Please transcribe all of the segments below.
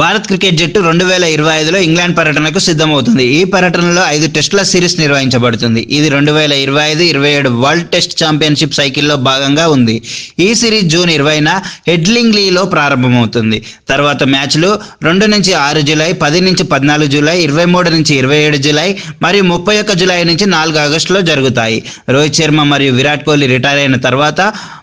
Bharat cricket జట్టు రెండు వేల ఇరవై ఐదులో ఇంగ్లాండ్ పర్యటనకు సిద్ధమవుతుంది. ఈ పర్యటనలో ఐదు టెస్టుల సిరీస్ నిర్వహించబడుతుంది. ఇది రెండు వేల ఇరవై ఐదు ఇరవై ఏడు వరల్డ్ టెస్ట్ ఛాంపియన్షిప్ సైకిల్లో భాగంగా ఉంది. ఈ సిరీస్ జూన్ ఇరవైన హెడ్లింగ్లీలో ప్రారంభమవుతుంది. తర్వాత మ్యాచ్లు రెండు నుంచి ఆరు జూలై పది నుంచి పద్నాలుగు జూలై ఇరవై మూడు నుంచి ఇరవై ఏడు జూలై మరియు ముప్పై ఒక్క జూలై నుంచి నాలుగు ఆగస్టులో జరుగుతాయి. రోహిత్ శర్మ మరియు విరాట్ కోహ్లీ రిటైర్ అయిన తర్వాత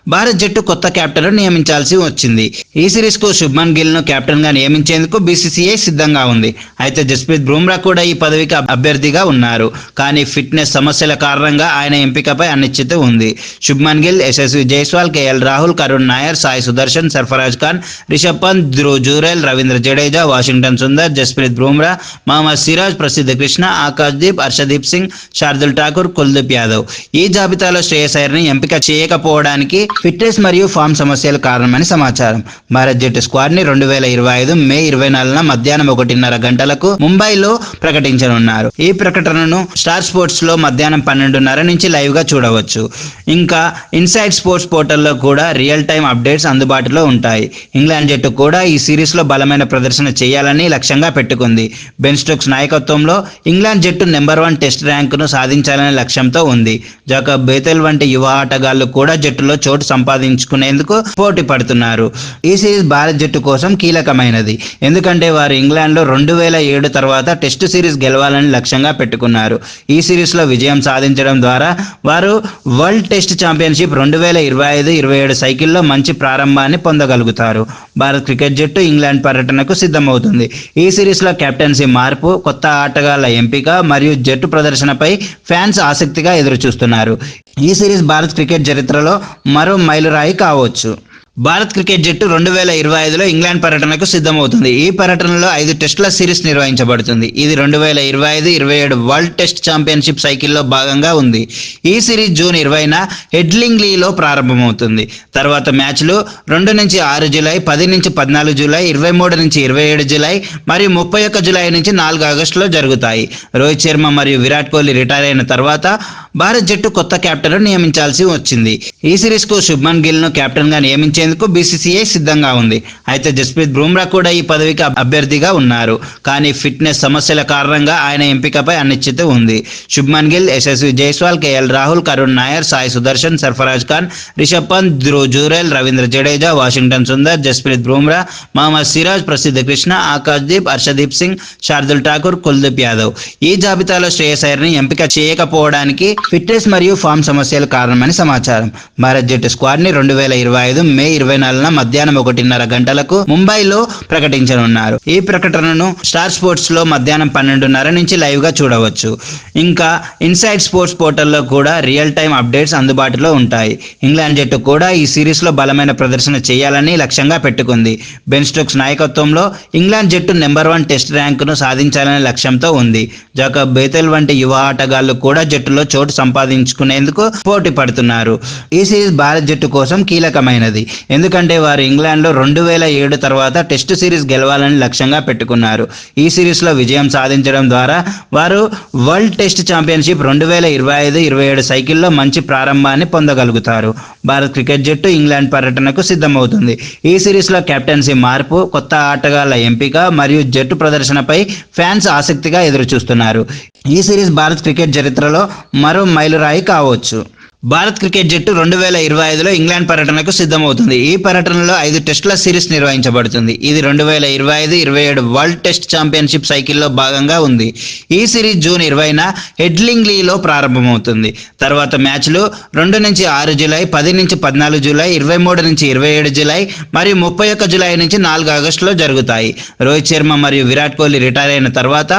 భారత్ జట్టు కొత్త కెప్టెన్ను నియమించాల్సి వచ్చింది. ఈ సిరీస్కు శుభ్మన్ గిల్ను నియమించేందుకు బీసీసీఐ సిద్ధంగా ఉంది. అయితే జస్ప్రీత్ బుమ్రా కూడా ఈ పదవికి అభ్యర్థిగా ఉన్నారు. కానీ ఫిట్నెస్ సమస్యల కారణంగా ఆయన ఎంపికపై అనిశ్చిత ఉంది. Shubman Gill Yashasvi Jaiswal KL Rahul Karun Nair Sai Sudharsan Sarfaraz Khan Rishabh Pant Dhruv Jurel Ravindra Jadeja Washington Sundar Jasprit Bumrah Mohammed Siraj Prasidh Krishna Akash Deep Harshdeep Singh Shardul Thakur Kuldeep Yadav. ఈ జాబితాలో శ్రేయస్ అయ్యర్ని ఎంపిక చేయకపోవడానికి ఫిట్నెస్ మరియు ఫామ్ సమస్యలు కారణమని సమాచారం. భారత్ జట్టు స్క్వాడ్ని రెండు వేల ఇరవై ఐదు మే ఇరవై నాలుగున మధ్యాహ్నం ఒకటిన్నర గంటలకు ముంబైలో ప్రకటించనున్నారు. ఈ ప్రకటనను స్టార్ స్పోర్ట్స్లో మధ్యాహ్నం పన్నెండున్నర నుంచి లైవ్గా చూడవచ్చు. ఇంకా ఇన్సైడ్ స్పోర్ట్స్ పోర్టల్లో కూడా రియల్ టైం అప్డేట్స్ అందుబాటులో ఉంటాయి. ఇంగ్లాండ్ జట్టు కూడా ఈ సిరీస్లో బలమైన ప్రదర్శన చేయాలని లక్ష్యంగా పెట్టుకుంది. బెన్ స్టోక్స్ నాయకత్వంలో ఇంగ్లాండ్ జట్టు నెంబర్ వన్ టెస్ట్ ర్యాంకును సాధించాలనే లక్ష్యంతో ఉంది. జాకబ్ బేతెల్ వంటి యువ ఆటగాళ్ళు కూడా జట్టులో చోటు సంపాదించుకునేందుకు పోటీ పడుతున్నారు. ఈ సిరీస్ భారత్ జట్టు కోసం కీలకమైనది. ఎందుకంటే వారు ఇంగ్లాండ్లో రెండు వేల ఏడు తర్వాత టెస్ట్ సిరీస్ గెలవాలని లక్ష్యంగా పెట్టుకున్నారు. ఈ సిరీస్లో విజయం సాధించడం ద్వారా వారు వరల్డ్ టెస్ట్ ఛాంపియన్షిప్ రెండు వేల ఇరవై ఐదు ఇరవై ఏడు సైకిల్లో మంచి ప్రారంభాన్ని పొందగలుగుతారు. భారత్ క్రికెట్ జట్టు ఇంగ్లాండ్ పర్యటనకు సిద్ధమవుతుంది. ఈ సిరీస్లో కెప్టెన్సీ మార్పు కొత్త ఆటగాళ్ళ ఎంపిక మరియు జట్టు ప్రదర్శనపై ఫ్యాన్స్ ఆసక్తిగా ఎదురుచూస్తున్నారు. ఈ సిరీస్ భారత్ క్రికెట్ చరిత్రలో మరో మైలురాయి కావచ్చు. భారత్ క్రికెట్ జట్టు రెండు వేల ఇరవై ఐదులో ఇంగ్లాండ్ పర్యటనకు సిద్ధమవుతుంది. ఈ పర్యటనలో ఐదు టెస్టుల సిరీస్ నిర్వహించబడుతుంది. ఇది రెండు వేల ఇరవై ఐదు ఇరవై ఏడు వరల్డ్ టెస్ట్ ఛాంపియన్షిప్ సైకిల్లో భాగంగా ఉంది. ఈ సిరీస్ జూన్ ఇరవైన హెడ్లింగ్లీలో ప్రారంభమవుతుంది. తర్వాత మ్యాచ్లు రెండు నుంచి ఆరు జూలై పది నుంచి పద్నాలుగు జూలై ఇరవై మూడు నుంచి ఇరవై ఏడు జూలై మరియు ముప్పై ఒక్క జూలై నుంచి నాలుగు ఆగస్టులో జరుగుతాయి. రోహిత్ శర్మ మరియు విరాట్ కోహ్లీ రిటైర్ అయిన తర్వాత భారత్ జట్టు కొత్త కెప్టెన్ నియమించాల్సి వచ్చింది. ఈ సిరీస్కు శుభ్మన్ గిల్ను కెప్టెన్గా నియమించేందుకు బీసీసీఐ సిద్ధంగా ఉంది. అయితే జస్ప్రీత్ బుమ్రా కూడా ఈ పదవికి అభ్యర్థిగా ఉన్నారు. కానీ ఫిట్నెస్ సమస్యల కారణంగా ఆయన ఎంపికపై అనిశ్చిత ఉంది. Shubman Gill Yashasvi Jaiswal KL Rahul Karun Nair Sai Sudharsan Sarfaraz Khan Rishabh Pant Dhruv Jurel Ravindra Jadeja Washington Sundar Jasprit Bumrah Mohammed Siraj Prasidh Krishna Akash Deep Harshdeep Singh Shardul Thakur Kuldeep Yadav. ఈ జాబితాలో శ్రేయస్ అయ్యర్ని ఎంపిక చేయకపోవడానికి ఫిట్నెస్ మరియు ఫామ్ సమస్యలు కారణమని సమాచారం. భారత్ జట్టు స్క్వాడ్ని రెండు వేల ఇరవై ఐదు మే ఇరవై నాలుగున మధ్యాహ్నం ఒకటిన్నర గంటలకు ముంబైలో ప్రకటించనున్నారు. ఈ ప్రకటనను స్టార్ స్పోర్ట్స్లో మధ్యాహ్నం పన్నెండున్నర నుంచి లైవ్గా చూడవచ్చు. ఇంకా ఇన్సైడ్ స్పోర్ట్స్ పోర్టల్లో కూడా రియల్ టైం అప్డేట్స్ అందుబాటులో ఉంటాయి. ఇంగ్లాండ్ జట్టు కూడా ఈ సిరీస్లో బలమైన ప్రదర్శన చేయాలని లక్ష్యంగా పెట్టుకుంది. బెన్ స్టోక్స్ నాయకత్వంలో ఇంగ్లాండ్ జట్టు నెంబర్ వన్ టెస్ట్ ర్యాంకును సాధించాలనే లక్ష్యంతో ఉంది. జాకబ్ బేతెల్ వంటి యువ ఆటగాళ్ళు కూడా జట్టులో చోటు సంపాదించుకునేందుకు పోటీ పడుతున్నారు. ఈ సిరీస్ భారత్ జట్టు కోసం కీలకమైనది. ఎందుకంటే వారు ఇంగ్లాండ్లో రెండు వేల ఏడు తర్వాత టెస్ట్ సిరీస్ గెలవాలని లక్ష్యంగా పెట్టుకున్నారు. ఈ సిరీస్లో విజయం సాధించడం ద్వారా వారు వరల్డ్ టెస్ట్ ఛాంపియన్షిప్ రెండు వేల ఇరవై ఐదు ఇరవై ఏడు సైకిల్లో మంచి ప్రారంభాన్ని పొందగలుగుతారు. భారత్ క్రికెట్ జట్టు ఇంగ్లాండ్ పర్యటనకు సిద్ధమవుతుంది. ఈ సిరీస్లో కెప్టెన్సీ మార్పు కొత్త ఆటగాళ్ళ ఎంపిక మరియు జట్టు ప్రదర్శనపై ఫ్యాన్స్ ఆసక్తిగా ఎదురుచూస్తున్నారు. ఈ సిరీస్ భారత్ క్రికెట్ చరిత్రలో మరో మైలురాయి కావచ్చు. భారత్ క్రికెట్ జట్టు రెండు వేల ఇరవై ఐదులో ఇంగ్లాండ్ పర్యటనకు సిద్ధమవుతుంది. ఈ పర్యటనలో ఐదు టెస్టుల సిరీస్ నిర్వహించబడుతుంది. ఇది రెండు వేల ఇరవై ఐదు ఇరవై ఏడు వరల్డ్ టెస్ట్ ఛాంపియన్షిప్ సైకిల్లో భాగంగా ఉంది. ఈ సిరీస్ జూన్ ఇరవైన హెడ్లింగ్లీలో ప్రారంభమవుతుంది. తర్వాత మ్యాచ్లు రెండు నుంచి ఆరు జూలై పది నుంచి పద్నాలుగు జూలై ఇరవై మూడు నుంచి ఇరవై ఏడు జూలై మరియు ముప్పై ఒక్క జూలై నుంచి నాలుగు ఆగస్టులో జరుగుతాయి. రోహిత్ శర్మ మరియు విరాట్ కోహ్లీ రిటైర్ అయిన తర్వాత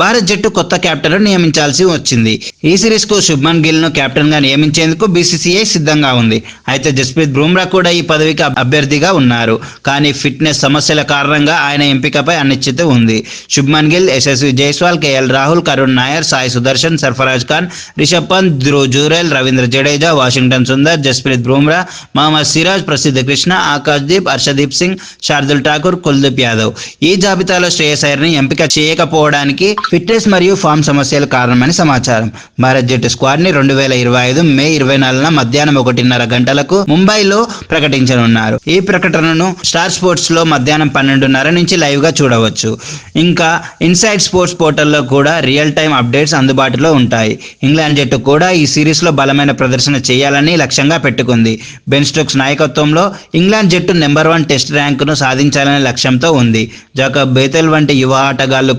భారత్ జట్టు కొత్త కెప్టెన్ నియమించాల్సి వచ్చింది. ఈ సిరీస్కు శుభ్మన్ గిల్ను కెప్టెన్గా నియమించేందుకు బీసీసీఐ సిద్ధంగా ఉంది. అయితే జస్ప్రీత్ బుమ్రా కూడా ఈ పదవికి అభ్యర్థిగా ఉన్నారు. కానీ ఫిట్నెస్ సమస్యల కారణంగా ఆయన ఎంపికపై అనిశ్చిత ఉంది. Shubman Gill Yashasvi Jaiswal KL Rahul Karun Nair Sai Sudharsan Sarfaraz Khan Rishabh Pant Dhruv Jurel Ravindra Jadeja Washington Sundar Jasprit Bumrah Mohammed Siraj Prasidh Krishna Akash Deep Harshdeep Singh Shardul Thakur Kuldeep Yadav. ఈ జాబితాలో శ్రేయస్ అయ్యర్ని ఎంపిక చేయకపోవడానికి ఫిట్నెస్ మరియు ఫామ్ సమస్యలు కారణమని సమాచారం. భారత్ జట్టు స్క్వాడ్ని రెండు వేల ఇరవై ఐదు మే ఇరవై నాలుగున మధ్యాహ్నం ఒకటిన్నర గంటలకు ముంబైలో ప్రకటించనున్నారు. ఈ ప్రకటనను స్టార్ స్పోర్ట్స్లో మధ్యాహ్నం పన్నెండున్నర నుంచి లైవ్గా చూడవచ్చు. ఇంకా ఇన్సైడ్ స్పోర్ట్స్ పోర్టల్లో కూడా రియల్ టైం అప్డేట్స్ అందుబాటులో ఉంటాయి. ఇంగ్లాండ్ జట్టు కూడా ఈ సిరీస్లో బలమైన ప్రదర్శన చేయాలని లక్ష్యంగా పెట్టుకుంది. బెన్ స్టోక్స్ నాయకత్వంలో ఇంగ్లాండ్ జట్టు నెంబర్ వన్ టెస్ట్ ర్యాంకును సాధించాలనే లక్ష్యంతో ఉంది. జాకబ్ బేతెల్ వంటి యువ ఆటగాళ్ళు